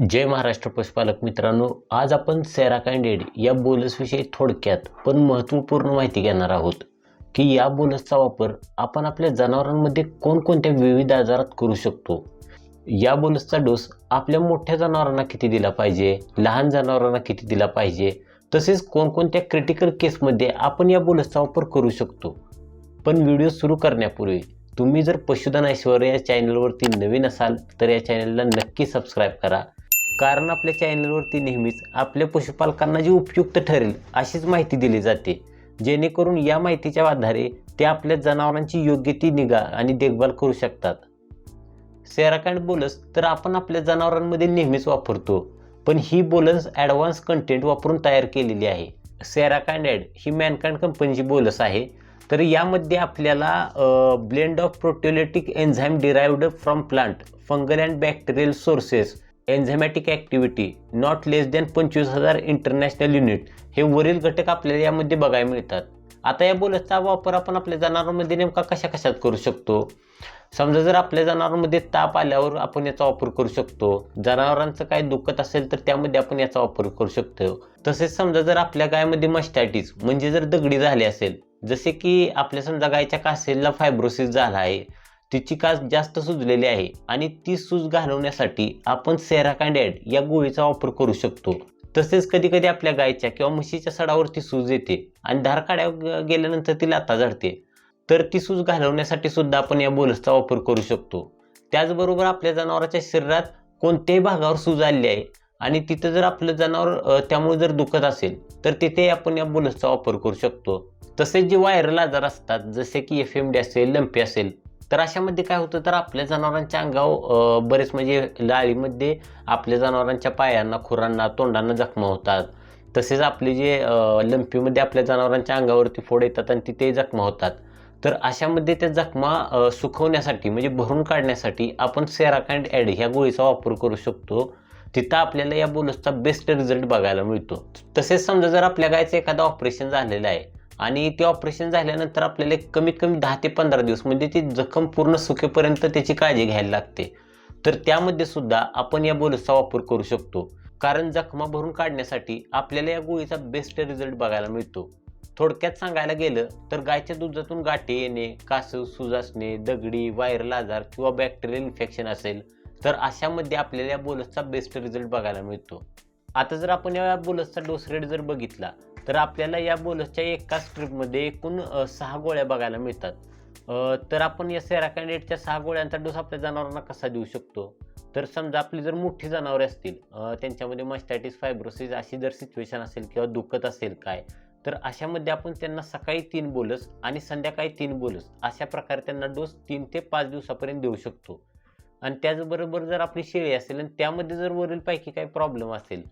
जय महाराष्ट्र पशुपालक मित्रांनो आज आपण सेरा या बोनसविषयी थोडक्यात पण महत्त्वपूर्ण माहिती घेणार आहोत की या बोनसचा वापर आपण आपल्या जनावरांमध्ये कोणकोणत्या विविध आजारात करू शकतो? या बोनसचा डोस आपल्या मोठ्या जनावरांना किती दिला पाहिजे? लहान जनावरांना किती दिला पाहिजे? तसेच कोणकोणत्या क्रिटिकल केसमध्ये आपण या बोनसचा वापर करू शकतो? पण व्हिडिओ सुरू करण्यापूर्वी तुम्ही जर पशुधन ऐश्वर या चॅनलवरती नवीन असाल तर या चॅनलला नक्की सबस्क्राईब करा. कारण आपल्या चॅनलवरती नेहमीच आपल्या पशुपालकांना जी उपयुक्त ठरेल अशीच माहिती दिली जाते. जेणेकरून या माहितीच्या आधारे ते आपल्या जनावरांची योग्य ती निगा आणि देखभाल करू शकतात. सेराकँड बोलस तर आपण आपल्या जनावरांमध्ये नेहमीच वापरतो पण ही बोलन्स ॲडव्हान्स कंटेंट वापरून तयार केलेली आहे. सेराकँड ॲड ही मॅनकँड कंपनीची बोलस आहे. तर यामध्ये आपल्याला blend of proteolytic enzyme derived from plant fungal and bacterial sources enzymatic activity not less than पंचवीस हजार इंटरनॅशनल युनिट हे वरील घटक आपल्याला यामध्ये बघायला मिळतात. आता या बुलेटचा वापर आपण आपल्या जनावरांमध्ये नेमका कशा कशात करू शकतो? समजा जर आपल्या जनावरांमध्ये ताप आल्यावर आपण याचा वापर करू शकतो. जनावरांचं काय दुखत असेल तर त्यामध्ये आपण याचा वापर करू शकतो. तसेच समजा जर आपल्या गायमध्ये मस्टॅटिस म्हणजे जर दगडी झाली असेल जसे की आपल्या समजा गायच्या कासेलला फायब्रोसिस झाला आहे तिची कास जास्त सुजलेली आहे आणि ती सूज घालवण्यासाठी आपण सेराकांडॅड या गोळीचा वापर करू शकतो. तसेच कधी कधी आपल्या गायच्या किंवा म्हशीच्या सडावरती सूज येते आणि धार काढ्या गेल्यानंतर ती लाता झडते. तर ती सूज घालवण्यासाठी सुद्धा आपण या बोलसचा वापर करू शकतो. त्याचबरोबर आपल्या जनावराच्या शरीरात कोणत्याही भागावर सूज आली आहे आणि तिथं जर आपलं जनावर त्यामुळे जर दुखत असेल तर तिथे आपण या बोलसचा वापर करू शकतो. तसेच जे व्हायरल आजार असतात जसे की एफ एम डी असेल लंपी असेल तर अशामध्ये काय होतं तर आपल्या जनावरांच्या अंगावर बरेच म्हणजे लाळीमध्ये आपल्या जनावरांच्या पायांना खुरांना तोंडांना जखमा होतात. तसेच आपले जे लंपीमध्ये आपल्या जनावरांच्या अंगावरती फोड येतात आणि तिथे जखमा होतात. तर अशामध्ये त्या जखमा सुखवण्यासाठी म्हणजे भरून काढण्यासाठी आपण सेराकँड ॲड ह्या गोळीचा वापर करू शकतो. तिथं आपल्याला या बोलसचा बेस्ट रिझल्ट बघायला मिळतो. तसेच समजा जर आपल्या गायचं एखादं ऑपरेशन झालेलं आहे आणि ते ऑपरेशन झाल्यानंतर आपल्याला कमीत कमी दहा ते पंधरा दिवस म्हणजे ती जखम पूर्ण सुकेपर्यंत त्याची काळजी घ्यायला लागते. तर त्यामध्ये सुद्धा आपण या बोलसचा वापर करू शकतो. कारण जखमा भरून काढण्यासाठी आपल्याला या गोळीचा बेस्ट रिझल्ट बघायला मिळतो. थोडक्यात सांगायला गेलं तर गायच्या दुधातून गाठी येणे कासव सूज असणे दगडी व्हायरल आजार किंवा बॅक्टेरियल इन्फेक्शन असेल तर अशामध्ये आपल्याला या बोलसचा बेस्ट रिझल्ट बघायला मिळतो. आता जर आपण या बोलसचा डोस रेट जर बघितला तर आपल्याला या बोनसच्या एका स्ट्रीपमध्ये एकूण सहा गोळ्या बघायला मिळतात. तर आपण या सेरा कॅन्डिडेटच्या सहा गोळ्यांचा डोस आपल्या जनावरांना कसा देऊ शकतो? तर समजा आपली जर मोठी जनावरे असतील त्यांच्यामध्ये मस्टॅटिस फायब्रोसिस अशी जर सिच्युएशन असेल किंवा दुखत असेल काय तर अशामध्ये आपण त्यांना सकाळी तीन बोलस आणि संध्याकाळी तीन बोलस अशा प्रकारे त्यांना डोस तीन ते पाच दिवसापर्यंत देऊ शकतो. आणि त्याचबरोबर जर आपली शेळी असेल आणि त्यामध्ये जर वरीलपैकी काही प्रॉब्लेम असेल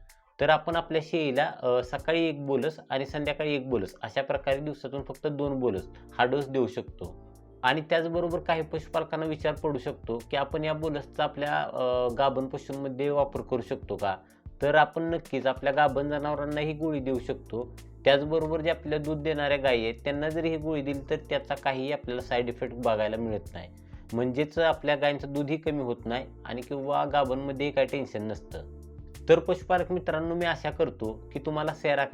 तर आपण आपल्या शेळीला सकाळी एक बोलस आणि संध्याकाळी एक बोलस अशा प्रकारे दिवसातून फक्त दोन बोलस हा डोस देऊ शकतो. आणि त्याचबरोबर काही पशुपालकांना विचार पडू शकतो की आपण या बोलसचा आपल्या गाभण पशूंमध्ये वापर करू शकतो का? तर आपण नक्कीच आपल्या गाभण जनावरांना ही गोळी देऊ शकतो. त्याचबरोबर जे आपल्या दूध देणाऱ्या गायी आहेत त्यांना जर ही गोळी दिली तर त्याचा काहीही आपल्याला साईड इफेक्ट बघायला मिळत नाही. म्हणजेच आपल्या गायींचं दूधही कमी होत नाही आणि किंवा गाभणमध्येही काही टेन्शन नसतं. तर पशुपालक मित्रांनो मी आशा करतो की तुम्हाला सेरा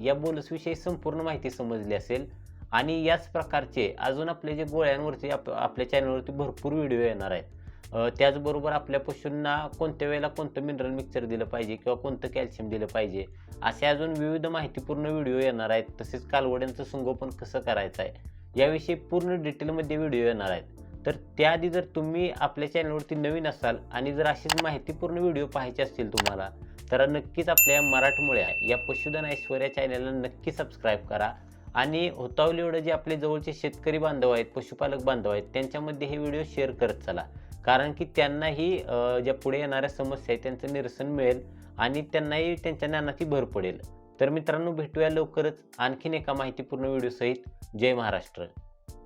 या बोलसविषयी संपूर्ण माहिती समजली असेल. आणि याच प्रकारचे अजून आपले जे गोळ्यांवरती आप आपल्या चॅनलवरती भरपूर व्हिडिओ येणार आहेत. त्याचबरोबर आपल्या पशूंना कोणत्या वेळेला कोणतं मिनरल मिक्सर दिलं पाहिजे किंवा कोणतं कॅल्शियम दिलं पाहिजे असे अजून विविध माहितीपूर्ण व्हिडिओ येणार आहेत. तसेच कालवड्यांचं संगोपन कसं करायचं आहे याविषयी पूर्ण डिटेलमध्ये व्हिडिओ येणार आहेत. तर त्याआधी जर तुम्ही आपल्या चॅनलवरती नवीन असाल आणि जर अशीच माहितीपूर्ण व्हिडिओ पाहायचे असतील तुम्हाला तर नक्कीच आपल्या मराठमोळ्या या पशुधन ऐश्वर्या चॅनलला नक्की सबस्क्राईब करा. आणि होतावली एवढं जे आपले जवळचे शेतकरी बांधव आहेत पशुपालक बांधव आहेत त्यांच्यामध्ये हे व्हिडिओ शेअर करत चला. कारण की त्यांनाही ज्या पुढे येणाऱ्या समस्या आहेत त्यांचं निरसन मिळेल आणि त्यांनाही त्यांच्या ज्ञानाची भर पडेल. तर मित्रांनो भेटूया लवकरच आणखीन एका माहितीपूर्ण व्हिडिओसहित जय महाराष्ट्र.